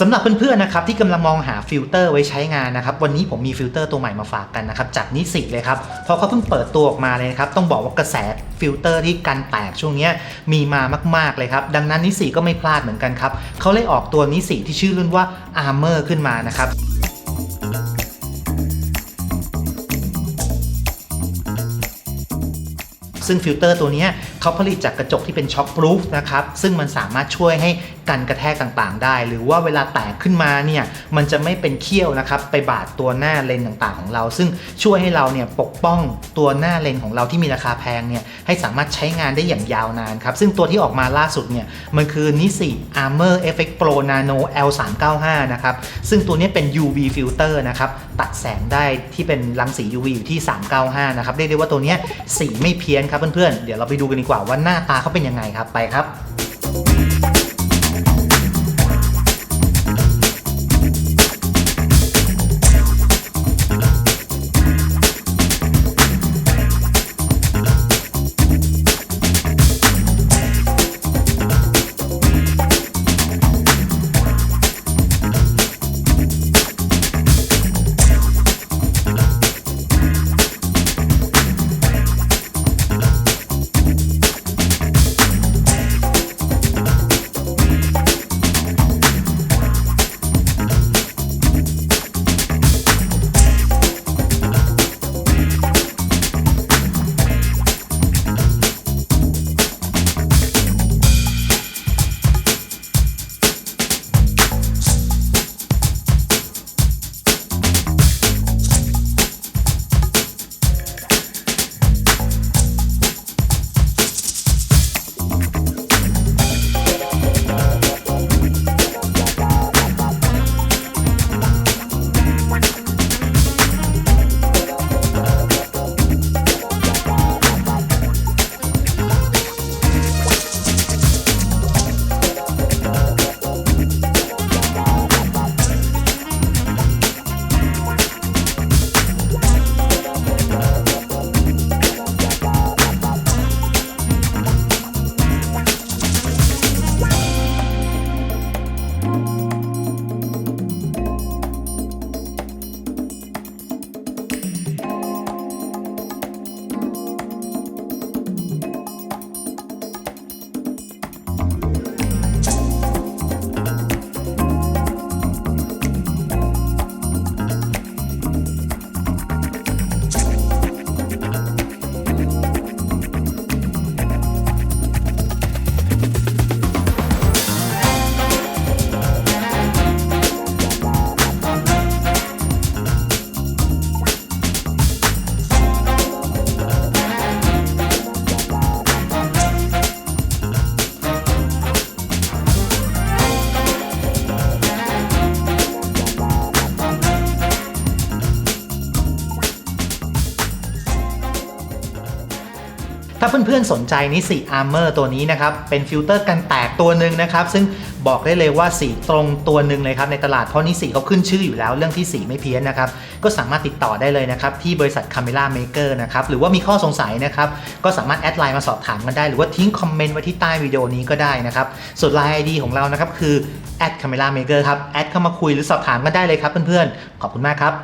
สำหรับเพื่อนๆนะครับที่กำลังมองหาฟิลเตอร์ไว้ใช้งานนะครับวันนี้ผมมีฟิลเตอร์ตัวใหม่มาฝากกันนะครับจากนิสิเลยครับเพราะเขาเพิ่งเปิดตัวออกมาเลยนะครับต้องบอกว่ากระแสฟิลเตอร์ที่กันแตกช่วงนี้มีมามากๆเลยครับดังนั้นนิสิก็ไม่พลาดเหมือนกันครับเขาเลยออกตัวนิสิที่ชื่อรุ่นว่า Armor ขึ้นมานะครับซึ่งฟิลเตอร์ตัวนี้เขาผลิตจากกระจกที่เป็นช็อคพรูฟนะครับซึ่งมันสามารถช่วยให้ กันกระแทกต่างๆ ได้ หรือว่าเวลาแตกขึ้นมาเนี่ยมันจะไม่เป็นเขี้ยวนะครับไปบาดตัวหน้าเลนต่างๆ ของเรา ซึ่งช่วยให้เราเนี่ยปกป้องตัวหน้าเลนของเราที่มีราคาแพงเนี่ยให้สามารถใช้งานได้อย่างยาวนานครับซึ่งตัวที่ออกมาล่าสุดเนี่ยมันคือนิสิ Armor Effect Pro Nano L395 นะครับซึ่งตัวนี้เป็น UV filter นะครับตัดแสงได้ที่เป็นรังสี UV อยู่ที่ 395 นะครับเรียกได้ว่าตัวนี้สีไม่เพี้ยนครับเพื่อนๆเดี๋ยวเราไปดูกันดีกว่าว่าหน้าตาเขาเป็นยังไงครับไปครับ ถ้าเพื่อนๆสนใจนิสิ Armor ตัวนี้นะครับ เป็นฟิลเตอร์กันแตกตัวหนึ่งนะครับ ซึ่งบอกได้เลยว่าสีตรงตัวหนึ่งเลยครับในตลาด เพราะนิสิเขาขึ้นชื่ออยู่แล้วเรื่องที่สีไม่เพี้ยนนะครับ ก็สามารถติดต่อได้เลยนะครับ ที่บริษัท Camera Maker นะครับ หรือว่ามีข้อสงสัยนะครับ ก็สามารถแอดไลน์มาสอบถามกันได้ หรือว่าทิ้งคอมเมนต์ไว้ที่ใต้วิดีโอนี้ก็ได้นะครับส่วน Line ID ของเรานะครับคือ @camera maker ครับแอดเข้ามาคุยหรือสอบถามกันได้เลยครับเพื่อนๆขอบคุณมากครับ